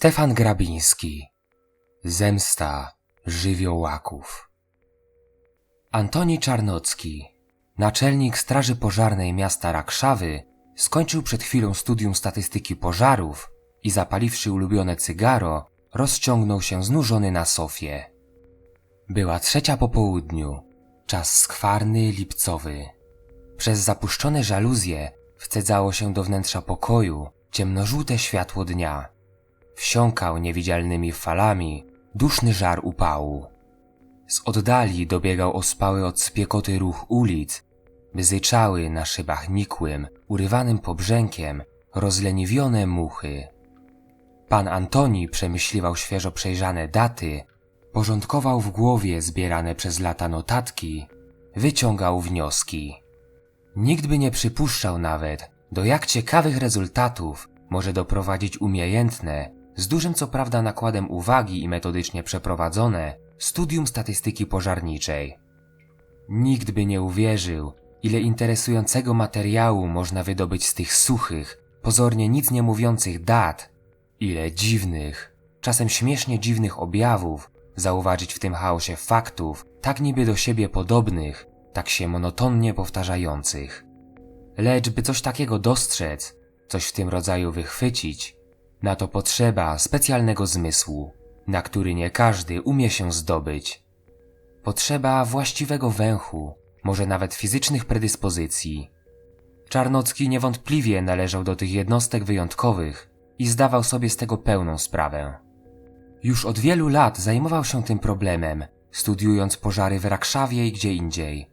Stefan Grabiński Zemsta żywiołaków Antoni Czarnocki, naczelnik Straży Pożarnej miasta Rakszawy, skończył przed chwilą studium statystyki pożarów i zapaliwszy ulubione cygaro, rozciągnął się znużony na sofie. Była trzecia po południu, czas skwarny, lipcowy. Przez zapuszczone żaluzje wcedzało się do wnętrza pokoju ciemnożółte światło dnia. Wsiąkał niewidzialnymi falami duszny żar upału. Z oddali dobiegał ospały od spiekoty ruch ulic, bzyczały na szybach nikłym, urywanym pobrzękiem rozleniwione muchy. Pan Antoni przemyśliwał świeżo przejrzane daty, porządkował w głowie zbierane przez lata notatki, wyciągał wnioski. Nikt by nie przypuszczał nawet, do jak ciekawych rezultatów może doprowadzić umiejętne, z dużym co prawda nakładem uwagi i metodycznie przeprowadzone, studium statystyki pożarniczej. Nikt by nie uwierzył, ile interesującego materiału można wydobyć z tych suchych, pozornie nic nie mówiących dat, ile dziwnych, czasem śmiesznie dziwnych objawów zauważyć w tym chaosie faktów, tak niby do siebie podobnych, tak się monotonnie powtarzających. Lecz by coś takiego dostrzec, coś w tym rodzaju wychwycić, na to potrzeba specjalnego zmysłu, na który nie każdy umie się zdobyć. Potrzeba właściwego węchu, może nawet fizycznych predyspozycji. Czarnocki niewątpliwie należał do tych jednostek wyjątkowych i zdawał sobie z tego pełną sprawę. Już od wielu lat zajmował się tym problemem, studiując pożary w Rakszawie i gdzie indziej.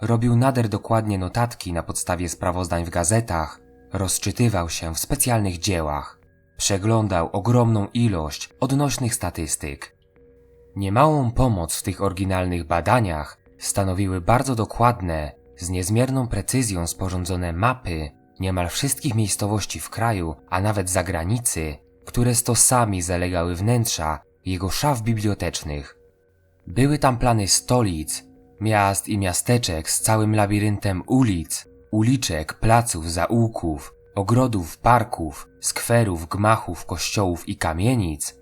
Robił nader dokładnie notatki na podstawie sprawozdań w gazetach, rozczytywał się w specjalnych dziełach, przeglądał ogromną ilość odnośnych statystyk. Niemałą pomoc w tych oryginalnych badaniach stanowiły bardzo dokładne, z niezmierną precyzją sporządzone mapy niemal wszystkich miejscowości w kraju, a nawet zagranicy, które stosami zalegały wnętrza jego szaf bibliotecznych. Były tam plany stolic, miast i miasteczek z całym labiryntem ulic, uliczek, placów, zaułków, ogrodów, parków, skwerów, gmachów, kościołów i kamienic,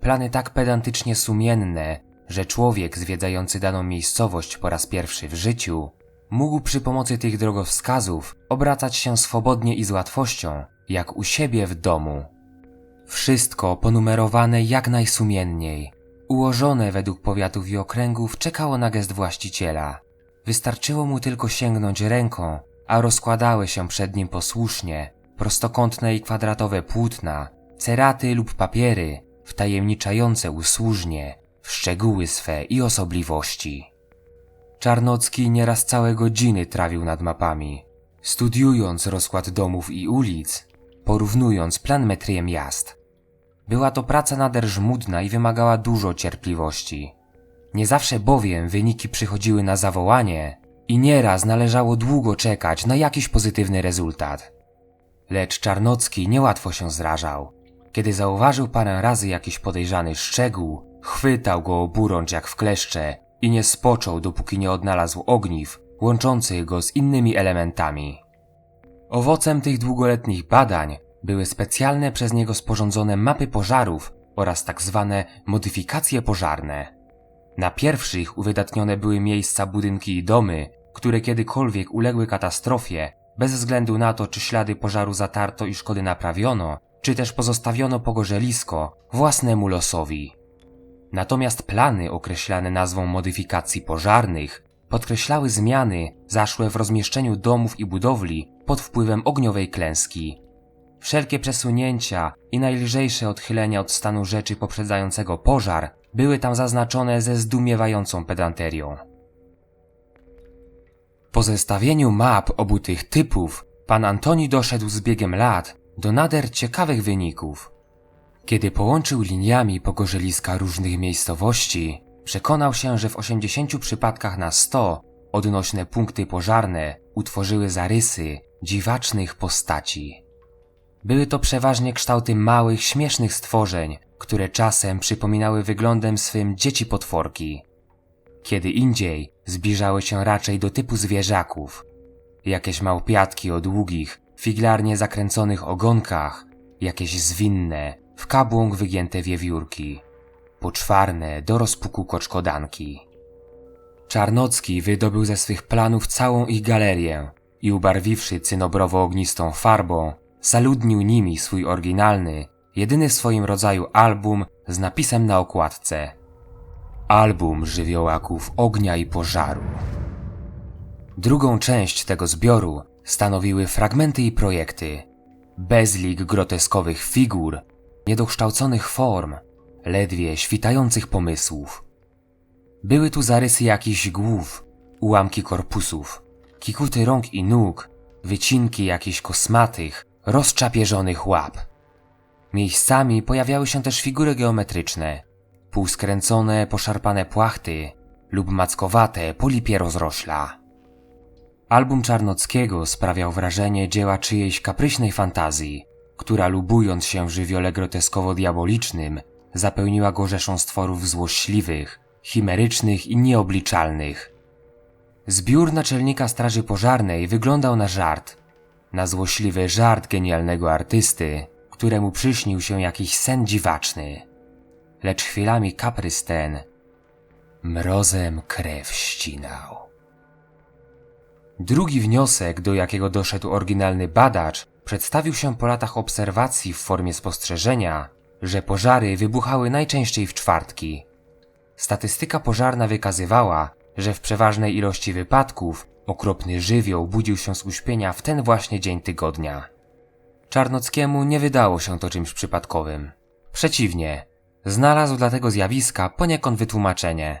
plany tak pedantycznie sumienne, że człowiek zwiedzający daną miejscowość po raz pierwszy w życiu mógł przy pomocy tych drogowskazów obracać się swobodnie i z łatwością, jak u siebie w domu. Wszystko ponumerowane jak najsumienniej, ułożone według powiatów i okręgów, czekało na gest właściciela. Wystarczyło mu tylko sięgnąć ręką, a rozkładały się przed nim posłusznie prostokątne i kwadratowe płótna, ceraty lub papiery, wtajemniczające usłużnie w szczegóły swe i osobliwości. Czarnocki nieraz całe godziny trawił nad mapami, studiując rozkład domów i ulic, porównując plan metrię miast. Była to praca nader żmudna i wymagała dużo cierpliwości. Nie zawsze bowiem wyniki przychodziły na zawołanie i nieraz należało długo czekać na jakiś pozytywny rezultat. Lecz Czarnocki niełatwo się zrażał. Kiedy zauważył parę razy jakiś podejrzany szczegół, chwytał go oburącz jak w kleszcze i nie spoczął, dopóki nie odnalazł ogniw łączących go z innymi elementami. Owocem tych długoletnich badań były specjalne przez niego sporządzone mapy pożarów oraz tak zwane modyfikacje pożarne. Na pierwszych uwydatnione były miejsca, budynki i domy, które kiedykolwiek uległy katastrofie, bez względu na to, czy ślady pożaru zatarto i szkody naprawiono, czy też pozostawiono pogorzelisko własnemu losowi. Natomiast plany określane nazwą modyfikacji pożarnych podkreślały zmiany zaszłe w rozmieszczeniu domów i budowli pod wpływem ogniowej klęski. Wszelkie przesunięcia i najlżejsze odchylenia od stanu rzeczy poprzedzającego pożar były tam zaznaczone ze zdumiewającą pedanterią. Po zestawieniu map obu tych typów, pan Antoni doszedł z biegiem lat do nader ciekawych wyników. Kiedy połączył liniami pogorzeliska różnych miejscowości, przekonał się, że w 80 przypadkach na 100 odnośne punkty pożarne utworzyły zarysy dziwacznych postaci. Były to przeważnie kształty małych, śmiesznych stworzeń, które czasem przypominały wyglądem swym dzieci potworki. Kiedy indziej zbliżały się raczej do typu zwierzaków. Jakieś małpiatki o długich, figlarnie zakręconych ogonkach, jakieś zwinne, w kabłąk wygięte wiewiórki, poczwarne do rozpuku koczkodanki. Czarnocki wydobył ze swych planów całą ich galerię i ubarwiwszy cynobrowo-ognistą farbą, zaludnił nimi swój oryginalny, jedyny w swoim rodzaju album z napisem na okładce. Album żywiołaków ognia i pożaru. Drugą część tego zbioru stanowiły fragmenty i projekty. Bezlik groteskowych figur, niedokształconych form, ledwie świtających pomysłów. Były tu zarysy jakichś głów, ułamki korpusów, kikuty rąk i nóg, wycinki jakichś kosmatych, rozczapieżonych łap. Miejscami pojawiały się też figury geometryczne, półskręcone, poszarpane płachty lub mackowate polipie rozrośla. Album Czarnockiego sprawiał wrażenie dzieła czyjejś kapryśnej fantazji, która lubując się w żywiole groteskowo-diabolicznym, zapełniła go rzeszą stworów złośliwych, chimerycznych i nieobliczalnych. Zbiór naczelnika Straży Pożarnej wyglądał na żart, na złośliwy żart genialnego artysty, któremu przyśnił się jakiś sen dziwaczny. Lecz chwilami kaprys ten mrozem krew ścinał. Drugi wniosek, do jakiego doszedł oryginalny badacz, przedstawił się po latach obserwacji w formie spostrzeżenia, że pożary wybuchały najczęściej w czwartki. Statystyka pożarna wykazywała, że w przeważnej ilości wypadków okropny żywioł budził się z uśpienia w ten właśnie dzień tygodnia. Czarnockiemu nie wydało się to czymś przypadkowym. Przeciwnie, znalazł dla tego zjawiska poniekąd wytłumaczenie.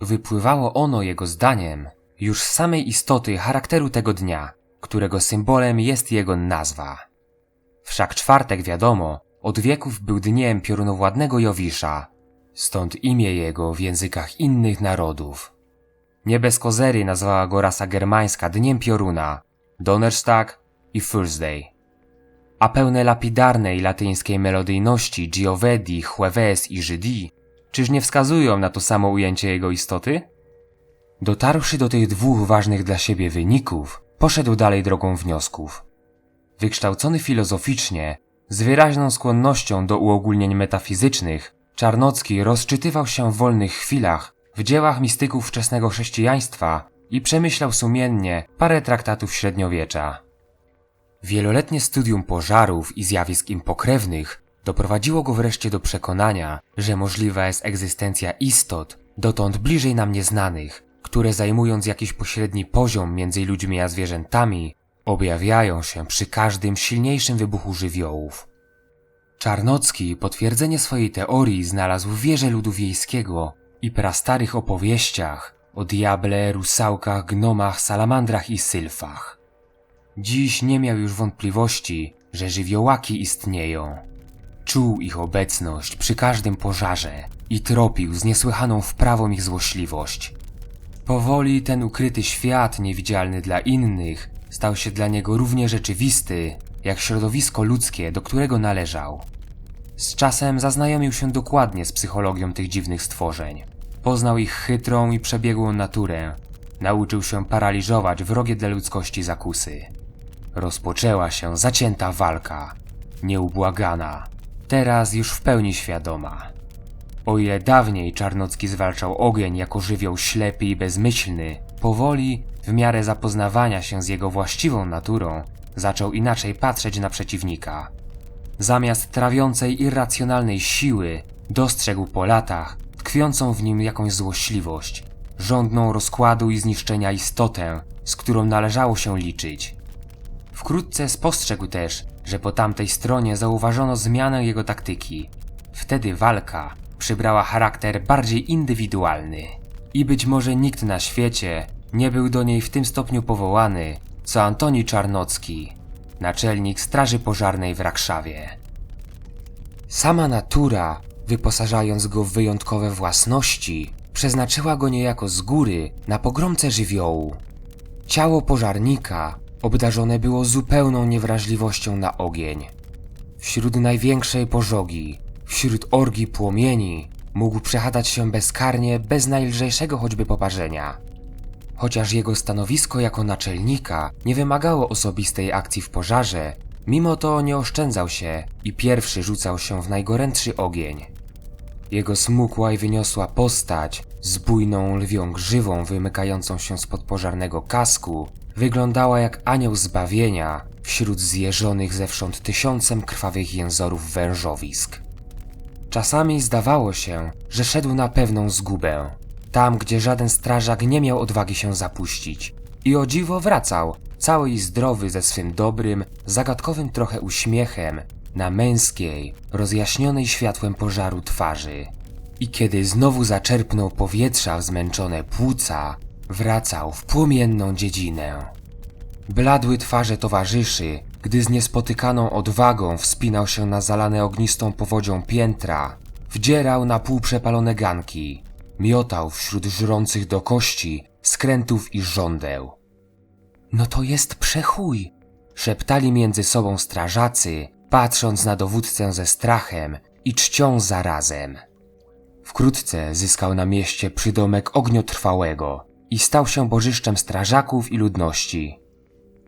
Wypływało ono jego zdaniem już z samej istoty charakteru tego dnia, którego symbolem jest jego nazwa. Wszak czwartek wiadomo, od wieków był dniem piorunowładnego Jowisza, stąd imię jego w językach innych narodów. Nie bez kozery nazwała go rasa germańska dniem pioruna, Donnerstag i Thursday. A pełne lapidarnej latyńskiej melodyjności Giovedi, Jueves i Żydi, czyż nie wskazują na to samo ujęcie jego istoty? Dotarłszy do tych dwóch ważnych dla siebie wyników, poszedł dalej drogą wniosków. Wykształcony filozoficznie, z wyraźną skłonnością do uogólnień metafizycznych, Czarnocki rozczytywał się w wolnych chwilach w dziełach mistyków wczesnego chrześcijaństwa i przemyślał sumiennie parę traktatów średniowiecza. Wieloletnie studium pożarów i zjawisk im pokrewnych doprowadziło go wreszcie do przekonania, że możliwa jest egzystencja istot dotąd bliżej nam nieznanych, które zajmując jakiś pośredni poziom między ludźmi a zwierzętami, objawiają się przy każdym silniejszym wybuchu żywiołów. Czarnocki potwierdzenie swojej teorii znalazł w wierze ludu wiejskiego i prastarych opowieściach o diable, rusałkach, gnomach, salamandrach i sylfach. Dziś nie miał już wątpliwości, że żywiołaki istnieją. Czuł ich obecność przy każdym pożarze i tropił z niesłychaną wprawą ich złośliwość. Powoli ten ukryty świat, niewidzialny dla innych, stał się dla niego równie rzeczywisty, jak środowisko ludzkie, do którego należał. Z czasem zaznajomił się dokładnie z psychologią tych dziwnych stworzeń. Poznał ich chytrą i przebiegłą naturę. Nauczył się paraliżować wrogie dla ludzkości zakusy. Rozpoczęła się zacięta walka. Nieubłagana. Teraz już w pełni świadoma. O ile dawniej Czarnocki zwalczał ogień jako żywioł ślepy i bezmyślny, powoli, w miarę zapoznawania się z jego właściwą naturą, zaczął inaczej patrzeć na przeciwnika. Zamiast trawiącej irracjonalnej siły, dostrzegł po latach tkwiącą w nim jakąś złośliwość, żądną rozkładu i zniszczenia istotę, z którą należało się liczyć. Wkrótce spostrzegł też, że po tamtej stronie zauważono zmianę jego taktyki. Wtedy walka przybrała charakter bardziej indywidualny. I być może nikt na świecie nie był do niej w tym stopniu powołany, co Antoni Czarnocki, naczelnik Straży Pożarnej w Rakszawie. Sama natura, wyposażając go w wyjątkowe własności, przeznaczyła go niejako z góry na pogromcę żywiołu. Ciało pożarnika obdarzone było zupełną niewrażliwością na ogień. Wśród największej pożogi, wśród orgi płomieni, mógł przechadzać się bezkarnie, bez najlżejszego choćby poparzenia. Chociaż jego stanowisko jako naczelnika nie wymagało osobistej akcji w pożarze, Mimo to nie oszczędzał się i pierwszy rzucał się w najgorętszy ogień. Jego smukła i wyniosła postać z bujną lwią grzywą wymykającą się spod pożarnego kasku wyglądała jak anioł zbawienia wśród zjeżonych zewsząd tysiącem krwawych jęzorów wężowisk. Czasami zdawało się, że szedł na pewną zgubę, tam gdzie żaden strażak nie miał odwagi się zapuścić. I o dziwo wracał, cały i zdrowy ze swym dobrym, zagadkowym trochę uśmiechem na męskiej, rozjaśnionej światłem pożaru twarzy. I kiedy znowu zaczerpnął powietrza w zmęczone płuca, wracał w płomienną dziedzinę. Bladły twarze towarzyszy, gdy z niespotykaną odwagą wspinał się na zalane ognistą powodzią piętra, wdzierał na pół przepalone ganki, miotał wśród żrących do kości skrętów i żądeł. No to jest przechuj! Szeptali między sobą strażacy, patrząc na dowódcę ze strachem i czcią zarazem. Wkrótce zyskał na mieście przydomek ogniotrwałego i stał się bożyszczem strażaków i ludności.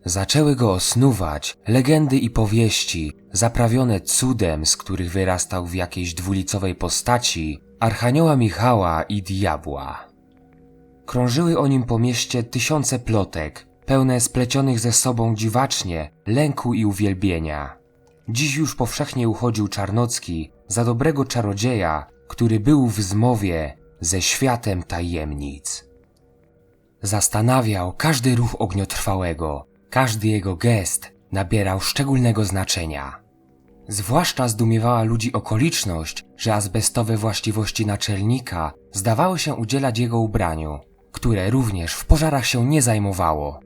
Zaczęły go osnuwać legendy i powieści, zaprawione cudem, z których wyrastał w jakiejś dwulicowej postaci Archanioła Michała i Diabła. Krążyły o nim po mieście tysiące plotek, pełne splecionych ze sobą dziwacznie lęku i uwielbienia. Dziś już powszechnie uchodził Czarnocki za dobrego czarodzieja, który był w zmowie ze światem tajemnic. Zastanawiał każdy ruch ogniotrwałego, każdy jego gest nabierał szczególnego znaczenia. Zwłaszcza zdumiewała ludzi okoliczność, że azbestowe właściwości naczelnika zdawały się udzielać jego ubraniu, które również w pożarach się nie zajmowało.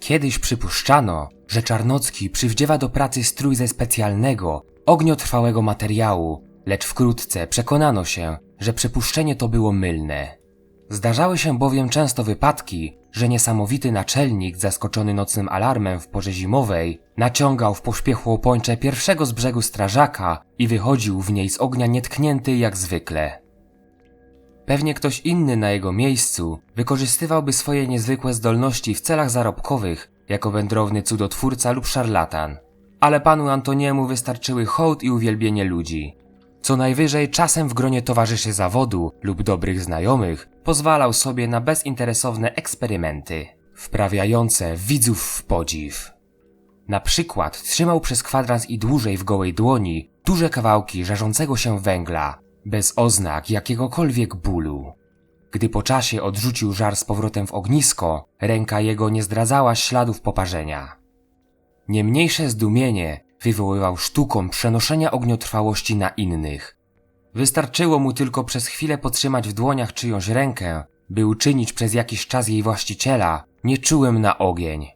Kiedyś przypuszczano, że Czarnocki przywdziewa do pracy strój ze specjalnego, ogniotrwałego materiału, lecz wkrótce przekonano się, że przypuszczenie to było mylne. Zdarzały się bowiem często wypadki, że niesamowity naczelnik, zaskoczony nocnym alarmem w porze zimowej, naciągał w pośpiechu opończe pierwszego z brzegu strażaka i wychodził w niej z ognia nietknięty jak zwykle. Pewnie ktoś inny na jego miejscu wykorzystywałby swoje niezwykłe zdolności w celach zarobkowych, jako wędrowny cudotwórca lub szarlatan. Ale panu Antoniemu wystarczyły hołd i uwielbienie ludzi. Co najwyżej czasem w gronie towarzyszy zawodu lub dobrych znajomych pozwalał sobie na bezinteresowne eksperymenty, wprawiające widzów w podziw. Na przykład trzymał przez kwadrans i dłużej w gołej dłoni duże kawałki żarzącego się węgla, bez oznak jakiegokolwiek bólu. Gdy po czasie odrzucił żar z powrotem w ognisko, ręka jego nie zdradzała śladów poparzenia. Niemniejsze zdumienie wywoływał sztuką przenoszenia ogniotrwałości na innych. Wystarczyło mu tylko przez chwilę potrzymać w dłoniach czyjąś rękę, by uczynić przez jakiś czas jej właściciela nieczułym na ogień.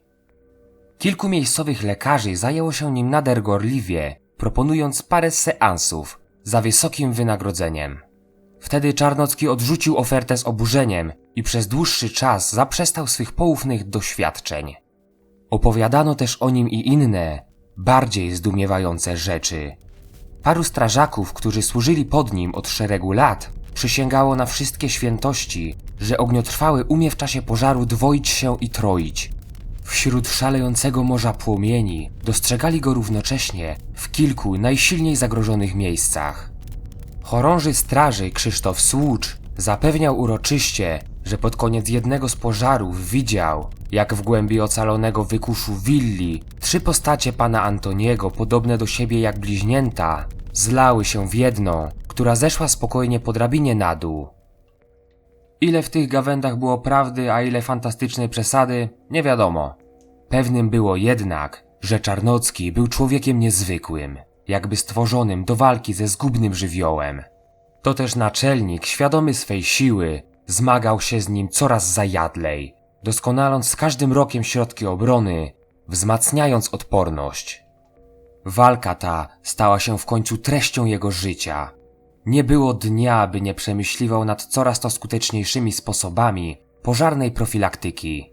Kilku miejscowych lekarzy zajęło się nim nader gorliwie, proponując parę seansów za wysokim wynagrodzeniem. Wtedy Czarnocki odrzucił ofertę z oburzeniem i przez dłuższy czas zaprzestał swych poufnych doświadczeń. Opowiadano też o nim i inne, bardziej zdumiewające rzeczy. Paru strażaków, którzy służyli pod nim od szeregu lat, przysięgało na wszystkie świętości, że ogniotrwały umie w czasie pożaru dwoić się i troić. Wśród szalejącego morza płomieni dostrzegali go równocześnie w kilku najsilniej zagrożonych miejscach. Chorąży straży Krzysztof Słucz zapewniał uroczyście, że pod koniec jednego z pożarów widział, jak w głębi ocalonego wykuszu willi trzy postacie pana Antoniego, podobne do siebie jak bliźnięta, zlały się w jedną, która zeszła spokojnie po drabinie na dół. Ile w tych gawędach było prawdy, a ile fantastycznej przesady, nie wiadomo. Pewnym było jednak, że Czarnocki był człowiekiem niezwykłym, jakby stworzonym do walki ze zgubnym żywiołem. To też naczelnik, świadomy swej siły, zmagał się z nim coraz zajadlej, doskonaląc z każdym rokiem środki obrony, wzmacniając odporność. Walka ta stała się w końcu treścią jego życia. Nie było dnia, by nie przemyśliwał nad coraz to skuteczniejszymi sposobami pożarnej profilaktyki.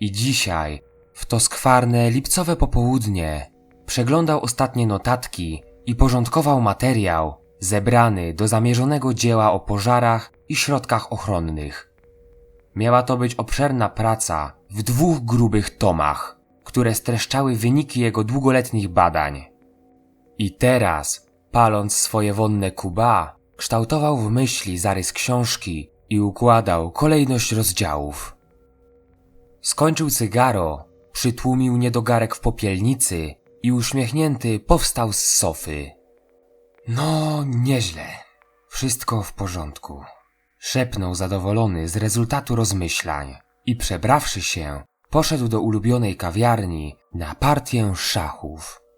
I dzisiaj, w to skwarne lipcowe popołudnie, przeglądał ostatnie notatki i porządkował materiał zebrany do zamierzonego dzieła o pożarach i środkach ochronnych. Miała to być obszerna praca w dwóch grubych tomach, które streszczały wyniki jego długoletnich badań. I teraz, paląc swoje wonne kuba, kształtował w myśli zarys książki i układał kolejność rozdziałów. Skończył cygaro, przytłumił niedogarek w popielnicy i uśmiechnięty powstał z sofy. No, nieźle. Wszystko w porządku. Szepnął zadowolony z rezultatu rozmyślań i przebrawszy się, poszedł do ulubionej kawiarni na partię szachów.